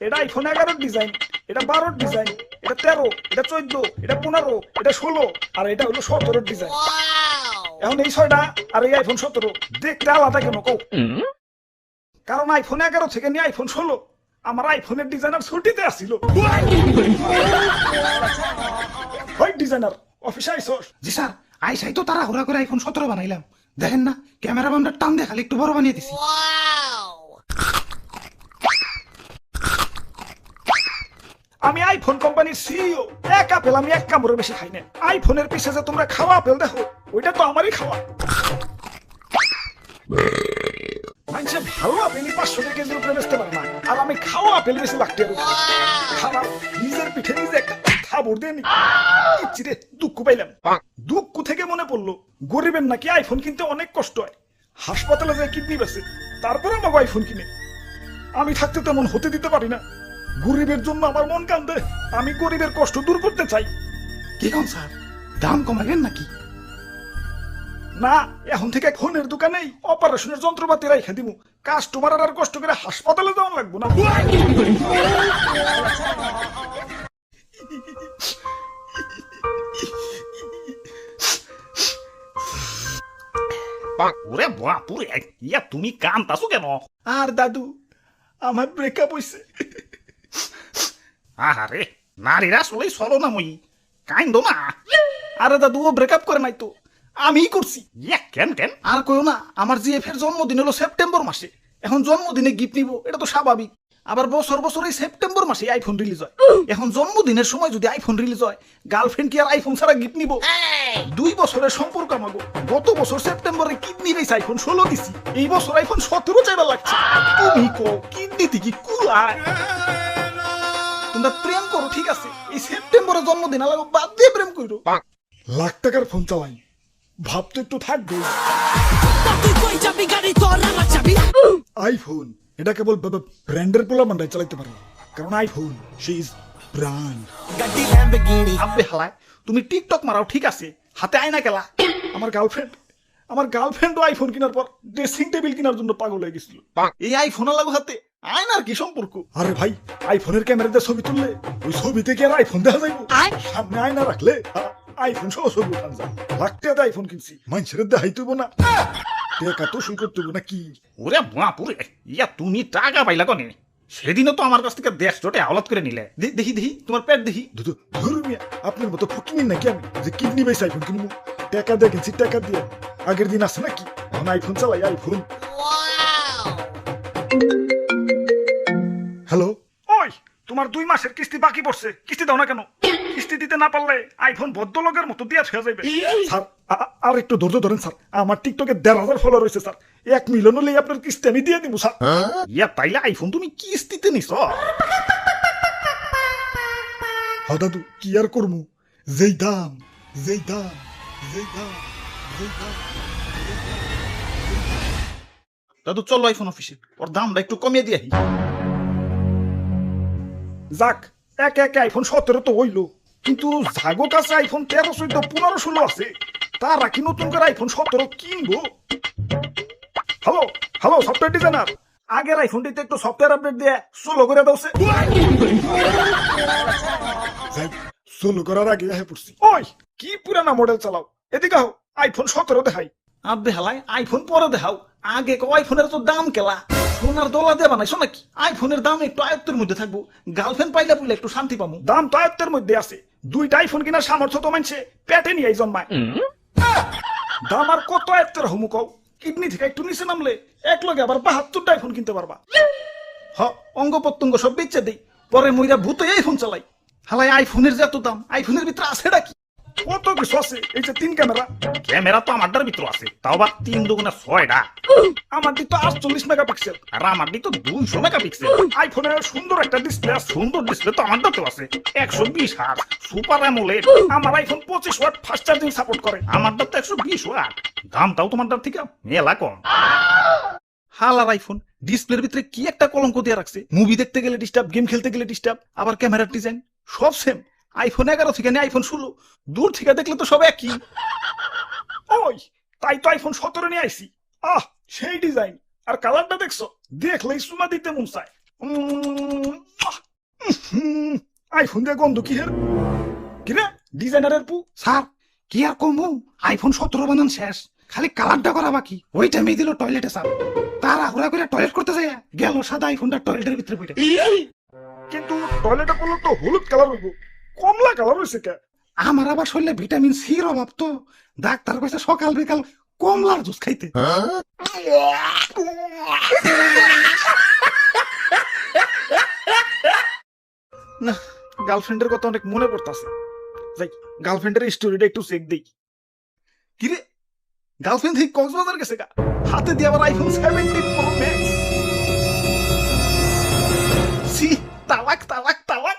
এটা আইফোন এগারোর ডিজাইন এটা বারোর ডিজাইন এটা তেরো এটা চোদ্দ এটা পনেরো এটা ষোলো আর এটা হলো সতেরোর ডিজাইন এখন এই ছয়টা আর এই আইফোন সতেরো দেখতে আলাদা কেন কও? কারণ আইফোন এগারো থেকে নিয়ে আইফোন ষোলো আমার আইফোনের ডিজাইনার ছুটিতে আসছিল ডিজাইনার অফিসে আইসস জি স্যার আইসাই তো তারা হুরা করে আইফোন সতেরো বানাইলাম। দেখেন না ক্যামেরা বামটা টান দেখালে একটু বড় বানিয়ে দিছি। আমি আইফোন কোম্পানির সিইও এক আপেল আমি এক কামড়ের বেশি খাই না। আইফোনের পিছে যে তোমরা খাওয়া আপেল দেখো ওইটা তো আমারই খাওয়া। মানুষে ভালো আপেলই পাঁচশো টাকা কেজির উপরে বেচতে পারে না। আর আমি খাওয়া আপেল বেশি লাগতে নিজের পিঠে নিজে থাবড় দিয়ে নি। দুঃখ পাইলাম। দুঃখ থেকে মনে পড়ল গরিবের নাকি আইফোন কিনতে অনেক কষ্ট হয়। হাসপাতালে যায় কিডনি বেছে তারপরে আমাকে আইফোন কিনে। আমি থাকতে তেমন হতে দিতে পারি না। গরিবের জন্য আমার মন কান্দে। আমি গরিবের কষ্ট দূর করতে চাই। কি কম স্যার? দাম কমাবেন নাকি? না এখন থেকে ফোনের দোকানেই অপারেশনের যন্ত্রপাতি রাইখা দিমু। কাস্টমার আর কষ্ট করে হাসপাতালে যাওয়া লাগবো না। ওরে বাপুরে ইয়া তুমি কান্তাছো কেন? আর দাদু আমার ব্রেকআপ হইছে। আহারে, নারীরা আসলেই সরো না মই। কাইন্দ না। আরে দাদু, ও ব্রেকআপ করে নাই তো। আমিই করছি। ইয়া, কেন কেন? আর কইও না, আমার জিএফ এর জন্মদিন হলো সেপ্টেম্বর মাসে। এখন জন্মদিনে গিফট নিব, এটা তো স্বাভাবিক। আবার বছর বছর এই সেপ্টেম্বর মাসে আইফোন রিলিজ হয়। এখন জন্মদিনের সময় যদি আইফোন রিলিজ হয় গার্লফ্রেন্ড কি আর আইফোন ছাড়া গিফট নিব? দুই বছরের সম্পর্ক আমাগো। গত বছর সেপ্টেম্বরে কিডনি রেস আইফোন ষোলো দিছি। এই বছর আইফোন সতেরো চাইবার লাগছে। তুমি কো কিডনিতে কি কুলায় তোমরা প্রেম করো ঠিক আছে? এই সেপ্টেম্বরে জন্মদিন আলাদা বাদ দিয়ে প্রেম করো লাখ টাকার ফোন চালাই। ভাবতে একটু থাকবে। আইফোন এটা কেবল ব্র্যান্ডের পোলা মান্ডায় চালাইতে পারে। কারণ আইফোন সে ইজ ব্র্যান্ড আব্বে হালায় তুমি টিকটক মারাও ঠিক আছে? হাতে আয়না কেলা। আমার গার্লফ্রেন্ড আমার গার্লফ্রেন্ডও আইফোন কেনার পর ড্রেসিং টেবিল কেনার জন্য পাগল হয়ে গেছিল। এই আইফোন লাগু হাতে আয়নার কি সম্পর্ক? আরে ভাই আইফোনের ক্যামেরাতে ছবি তুললে ওই ছবি থেকে আর আইফোন দেখা যাইব। সামনে আয়না রাখলে আইফোন সহ ছবি উঠান যায় লাখতে আইফোন কিনছি মানুষের দেখাই তুইব না। টেকা তো সই করতে না কি ওরে বাপুরে ইয়া তুমি টাকা পাইলা কনে? সেদিনও তো আমার কাছ থেকে দেশ জোটে আওলাত করে নিলে। দেখি দেখি তোমার পেট দেখি। দুধ ধরু মিয়া আপনার মতো ফকিনি নাকি আমি? যে কিডনি বেস আইফোন কিনবো। টাকা দিয়ে কিনছি টাকা দিয়ে। আগের দিন আছে নাকি? এখন আইফোন চালাই আইফোন হ্যালো ওই তোমার দুই মাসের কিস্তি বাকি পড়ছে। কিস্তি দাও না কেন? কিস্তি দিতে না পারলে আইফোন ভদ্রলোকের মতো দিয়া হয়ে যাবে স্যার আর একটু ধৈর্য ধরেন স্যার। আমার টিকটকে দেড় হাজার ফলোয়ার রয়েছে স্যার। এক মিলিয়ন হলে আপনার কিস্তি আমি দিয়ে দিব স্যার। ইয়া তাইলে আইফোন তুমি কিস্তিতে নিছ? হ দাদু কি আর করব? যেই দাম যেই দাম যেই দাম যেই দাম দাদু চলো আইফোন অফিসে ওর দামটা একটু কমিয়ে দিয়ে যাক এক এক আইফোন সতেরো তো হইল। কিন্তু জাগো কাছে আইফোন তেরো চোদ্দ পনেরো ষোলো আছে। তারা কি নতুন করে আইফোন সতেরো কিনবো? হ্যালো হ্যালো সফটওয়্যার ডিজাইনার আগের আইফোনটিতে একটু সফটওয়্যার আপডেট দিয়ে সোলো করে দাওছে। সোলো করার আগে হয়ে পড়ছি। ওই কি পুরানা মডেল চালাও। এদিকে হও আইফোন সতেরো দেখাই। আবে হালাই আইফোন পরে দেখাও। আগে কো আইফোনের তো দাম কেলা। সোনার দোলা দিয়ে বানাইছো নাকি? আইফোনের দাম একটু আয়ত্তের মধ্যে থাকব। গার্লফ্রেন্ড পাইলে পুলে একটু শান্তি পাবো দাম তো আয়ত্তের মধ্যে আছে। দুইটা আইফোন কেনার সামর্থ্য তো মানছে। পেটে নিয়ে জন্মায় দাম আর কত আয়ত্তের হমু কও? কিডনি থেকে একটু নিচে নামলে এক লগে আবার বাহাত্তরটা আইফোন কিনতে পারবা। হ অঙ্গ প্রত্যঙ্গ সব বেচে দেই। পরে মইরা ভূত আইফোন চালাই। হালাই আইফোনের যে এত দাম আইফোনের ভিতরে আছে কি? কত কিছু আছে এই যে তিন ক্যামেরা ক্যামেরা তো আমারটার ভিতর আছে তাও বা তিন দুগুণে ছয়টা আমার দিক তো আটচল্লিশ মেগাপিক্সেল আর আমার দিক তো দুইশো মেগাপিক্সেল আইফোনের সুন্দর একটা ডিসপ্লে সুন্দর ডিসপ্লে তো আমারটাতেও আছে একশো বিশ হাত সুপার অ্যামোলেড আমার আইফোন পঁচিশ ওয়াট ফাস্ট চার্জিং সাপোর্ট করে আমার আমারটা তো একশো বিশ ওয়াট দামটাও তোমারটার থেকে মেলা কম হালার আইফোন ডিসপ্লের ভিতরে কি একটা কলঙ্ক দিয়ে রাখছে মুভি দেখতে গেলে ডিস্টার্ব গেম খেলতে গেলে ডিস্টার্ব আবার ক্যামেরার ডিজাইন সব সেম আইফোন এগারো থেকে নিয়ে আইফোন ষোলো। দূর থেকে দেখলে তো সব একই। ওই, তাই তো আইফোন সতেরো নিয়ে আইছি। আহ, সেই ডিজাইন আর কালারটা দেখছ? দেখলেই সুমা দিতে মন চায়। আইফোন দিয়ে গন্ধ কি হের কিরে ডিজাইনারের পু? স্যার, কি আর কমু? আইফোন সতেরো বানান শেষ। খালি কালারটা করা বাকি। ওই টাইমে দিল টয়লেটে স্যার। তারা হুরা করে টয়লেট করতে যায়। গেল সাদা আইফোনটা টয়লেটের ভিতরে পড়ে। কিন্তু টয়লেটে করলে তো হলুদ কালার হইব। কমলা কালার হয়েছে কে? আমার আবার শরীরে ভিটামিন সির অভাব তো। ডাক্তার কইছে সকাল বিকাল কমলার জুস খাইতে। না গার্লফ্রেন্ডের কথা অনেক মনে পড়তাছে। যাই গার্লফ্রেন্ডের স্টোরিটা একটু চেক দেই। কিরে গার্লফ্রেন্ড থেকে কক্সবাজার গেছে গা? হাতে দিয়ে আবার আইফোন সেভেন্টিন প্রো ম্যাক্স সি তালাক তালাক।